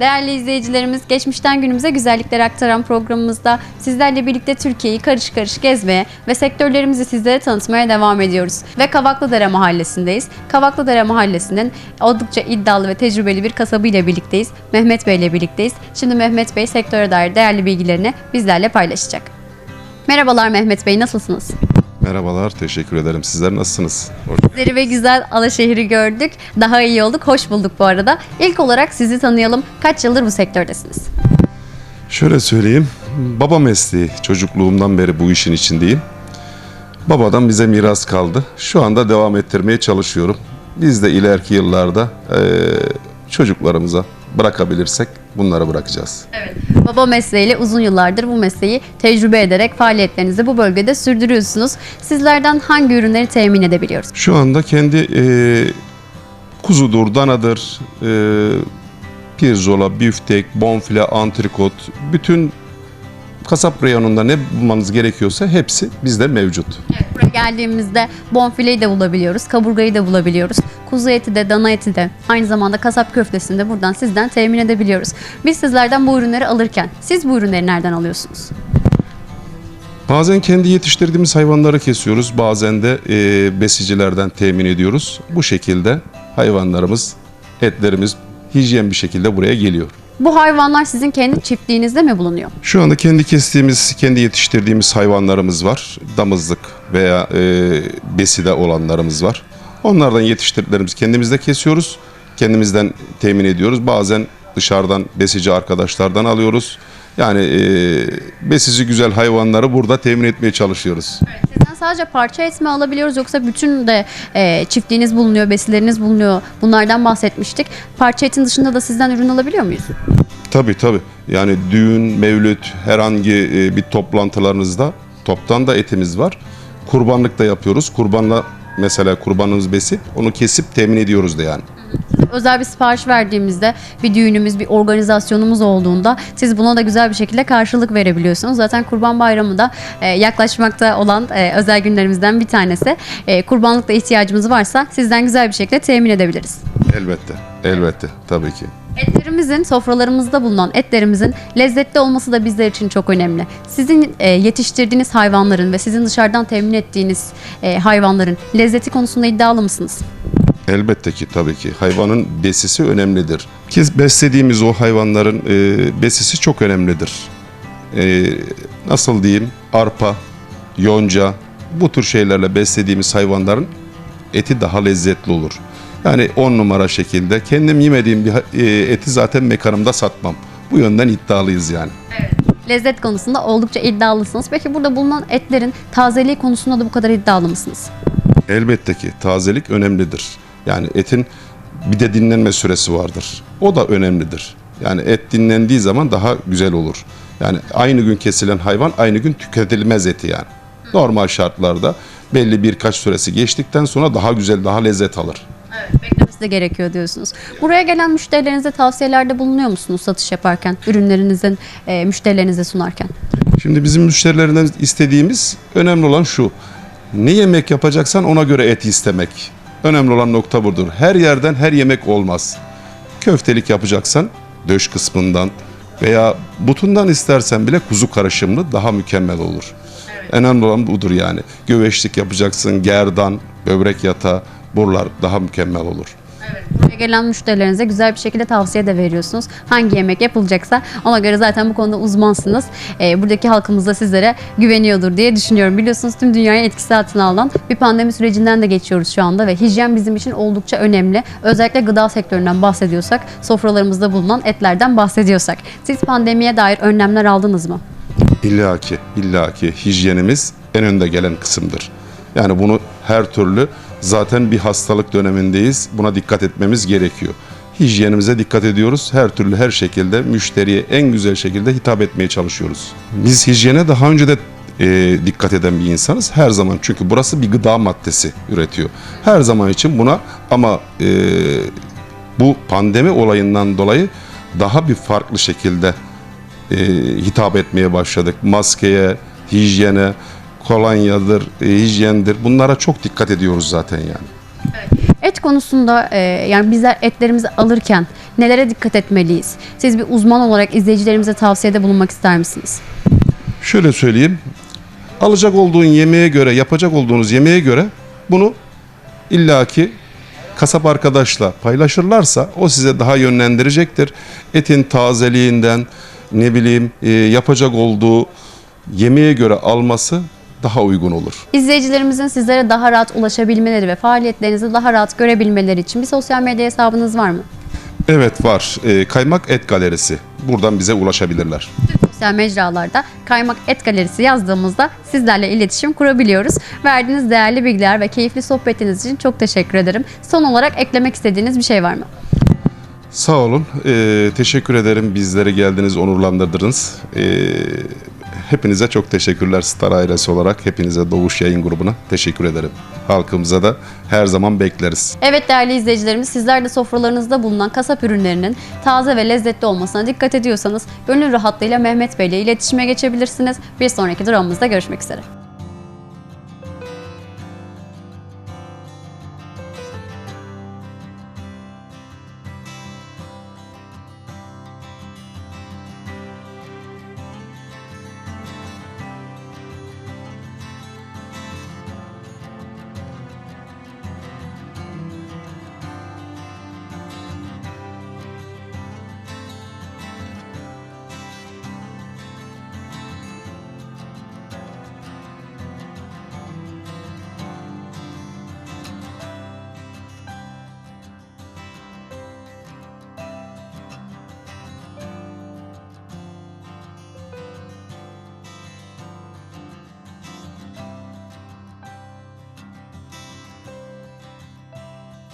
Değerli izleyicilerimiz, geçmişten günümüze güzellikler aktaran programımızda sizlerle birlikte Türkiye'yi karış karış gezmeye ve sektörlerimizi sizlere tanıtmaya devam ediyoruz. Ve Kavaklıdere Mahallesi'ndeyiz. Kavaklıdere Mahallesi'nin oldukça iddialı ve tecrübeli bir kasabıyla birlikteyiz. Mehmet Bey ile birlikteyiz. Şimdi Mehmet Bey sektöre dair değerli bilgilerini bizlerle paylaşacak. Merhabalar Mehmet Bey, nasılsınız? Merhabalar, teşekkür ederim. Sizler nasılsınız? Sizleri ve güzel Alaşehir'i gördük. Daha iyi olduk, hoş bulduk bu arada. İlk olarak sizi tanıyalım. Kaç yıldır bu sektördesiniz? Şöyle söyleyeyim, baba mesleği çocukluğumdan beri bu işin içindeyim. Babadan bize miras kaldı. Şu anda devam ettirmeye çalışıyorum. Biz de ileriki yıllarda eee, çocuklarımıza bırakabilirsek bunları bırakacağız. Evet. Baba mesleğiyle uzun yıllardır bu mesleği tecrübe ederek faaliyetlerinizi bu bölgede sürdürüyorsunuz. Sizlerden hangi ürünleri temin edebiliyoruz? Şu anda kendi eee, kuzudur, danadır, eee pirzola, büftek, bonfile, antrikot, bütün kasap reyonunda ne bulmanız gerekiyorsa hepsi bizde mevcut. Evet, geldiğimizde bonfileyi de bulabiliyoruz, kaburgayı da bulabiliyoruz. Kuzu eti de, dana eti de, aynı zamanda kasap köftesini de buradan sizden temin edebiliyoruz. Biz sizlerden bu ürünleri alırken siz bu ürünleri nereden alıyorsunuz? Bazen kendi yetiştirdiğimiz hayvanları kesiyoruz, bazen de e, besicilerden temin ediyoruz. Bu şekilde hayvanlarımız, etlerimiz hijyen bir şekilde buraya geliyor. Bu hayvanlar sizin kendi çiftliğinizde mi bulunuyor? Şu anda kendi kestiğimiz, kendi yetiştirdiğimiz hayvanlarımız var. Damızlık veya e, beside olanlarımız var. Onlardan yetiştirdiklerimizi kendimizde kesiyoruz. Kendimizden temin ediyoruz. Bazen dışarıdan besici arkadaşlardan alıyoruz. Yani e, besici güzel hayvanları burada temin etmeye çalışıyoruz. Sizden sadece parça et mi alabiliyoruz yoksa bütün de e, çiftliğiniz bulunuyor, besileriniz bulunuyor. Bunlardan bahsetmiştik. Parça etin dışında da sizden ürün alabiliyor muyuz? Tabii tabii. Yani düğün, mevlüt, herhangi e, bir toplantılarınızda toptan da etimiz var. Kurbanlık da yapıyoruz. Kurbanla mesela kurbanımız besi onu kesip temin ediyoruz da yani. Özel bir sipariş verdiğimizde bir düğünümüz, bir organizasyonumuz olduğunda siz buna da güzel bir şekilde karşılık verebiliyorsunuz. Zaten Kurban Bayramı da e, yaklaşmakta olan e, özel günlerimizden bir tanesi. E, kurbanlıkta ihtiyacımız varsa sizden güzel bir şekilde temin edebiliriz. Elbette. Elbette. Tabii ki. Etlerimizin, sofralarımızda bulunan etlerimizin lezzetli olması da bizler için çok önemli. Sizin e, yetiştirdiğiniz hayvanların ve sizin dışarıdan temin ettiğiniz e, hayvanların lezzeti konusunda iddialı mısınız? Elbette ki tabii ki. Hayvanın besisi önemlidir. Ki beslediğimiz o hayvanların e, besisi çok önemlidir. E, nasıl diyeyim? Arpa, yonca bu tür şeylerle beslediğimiz hayvanların eti daha lezzetli olur. Yani on numara şekilde kendim yemediğim bir e, eti zaten mekanımda satmam. Bu yönden iddialıyız yani. Lezzet konusunda oldukça iddialısınız. Peki burada bulunan etlerin tazeliği konusunda da bu kadar iddialı mısınız? Elbette ki tazelik önemlidir. Yani etin bir de dinlenme süresi vardır. O da önemlidir. Yani et dinlendiği zaman daha güzel olur. Yani aynı gün kesilen hayvan aynı gün tüketilmez eti yani. Normal şartlarda belli birkaç süresi geçtikten sonra daha güzel, daha lezzet alır. Evet, beklemesi de gerekiyor diyorsunuz. Buraya gelen müşterilerinize tavsiyelerde bulunuyor musunuz satış yaparken, ürünlerinizin e, müşterilerinize sunarken? Şimdi bizim müşterilerinden istediğimiz önemli olan şu. Ne yemek yapacaksan ona göre et istemek. Önemli olan nokta budur. Her yerden her yemek olmaz. Köftelik yapacaksan döş kısmından veya butundan istersen bile kuzu karışımlı daha mükemmel olur. Önemli olan budur yani. Göveçlik yapacaksın, gerdan, böbrek yatağı, buralar daha mükemmel olur. Buraya gelen müşterilerinize güzel bir şekilde tavsiye de veriyorsunuz. Hangi yemek yapılacaksa ona göre zaten bu konuda uzmansınız. Ee, buradaki halkımız da sizlere güveniyordur diye düşünüyorum. Biliyorsunuz tüm dünyayı etkisi altına alan bir pandemi sürecinden de geçiyoruz şu anda ve hijyen bizim için oldukça önemli. Özellikle gıda sektöründen bahsediyorsak, sofralarımızda bulunan etlerden bahsediyorsak. Siz pandemiye dair önlemler aldınız mı? İlla ki, illa ki hijyenimiz en önde gelen kısımdır. Yani bunu her türlü zaten bir hastalık dönemindeyiz. Buna dikkat etmemiz gerekiyor. Hijyenimize dikkat ediyoruz. Her türlü her şekilde müşteriye en güzel şekilde hitap etmeye çalışıyoruz. Biz hijyene daha önce de e, dikkat eden bir insanız. Her zaman çünkü burası bir gıda maddesi üretiyor. Her zaman için buna ama e, bu pandemi olayından dolayı daha bir farklı şekilde e, hitap etmeye başladık. Maskeye, hijyene, kolonyadır, e, hijyendir. Bunlara çok dikkat ediyoruz zaten yani. Et konusunda e, yani bizler etlerimizi alırken nelere dikkat etmeliyiz? Siz bir uzman olarak izleyicilerimize tavsiyede bulunmak ister misiniz? Şöyle söyleyeyim. Alacak olduğun yemeğe göre, yapacak olduğunuz yemeğe göre bunu illaki kasap arkadaşla paylaşırlarsa o size daha yönlendirecektir. Etin tazeliğinden ne bileyim e, yapacak olduğu yemeğe göre alması daha uygun olur. İzleyicilerimizin sizlere daha rahat ulaşabilmeleri ve faaliyetlerinizi daha rahat görebilmeleri için bir sosyal medya hesabınız var mı? Evet var. E, Kaymak Et Galerisi. Buradan bize ulaşabilirler. Sosyal mecralarda Kaymak Et Galerisi yazdığımızda sizlerle iletişim kurabiliyoruz. Verdiğiniz değerli bilgiler ve keyifli sohbetiniz için çok teşekkür ederim. Son olarak eklemek istediğiniz bir şey var mı? Sağ olun. E, teşekkür ederim. Bizlere geldiniz, onurlandırdınız. E, hepinize çok teşekkürler Star ailesi olarak. Hepinize Doğuş Yayın Grubu'na teşekkür ederim. Halkımıza da her zaman bekleriz. Evet değerli izleyicilerimiz sizler de sofralarınızda bulunan kasap ürünlerinin taze ve lezzetli olmasına dikkat ediyorsanız gönül rahatlığıyla Mehmet Bey ile iletişime geçebilirsiniz. Bir sonraki durağımızda görüşmek üzere.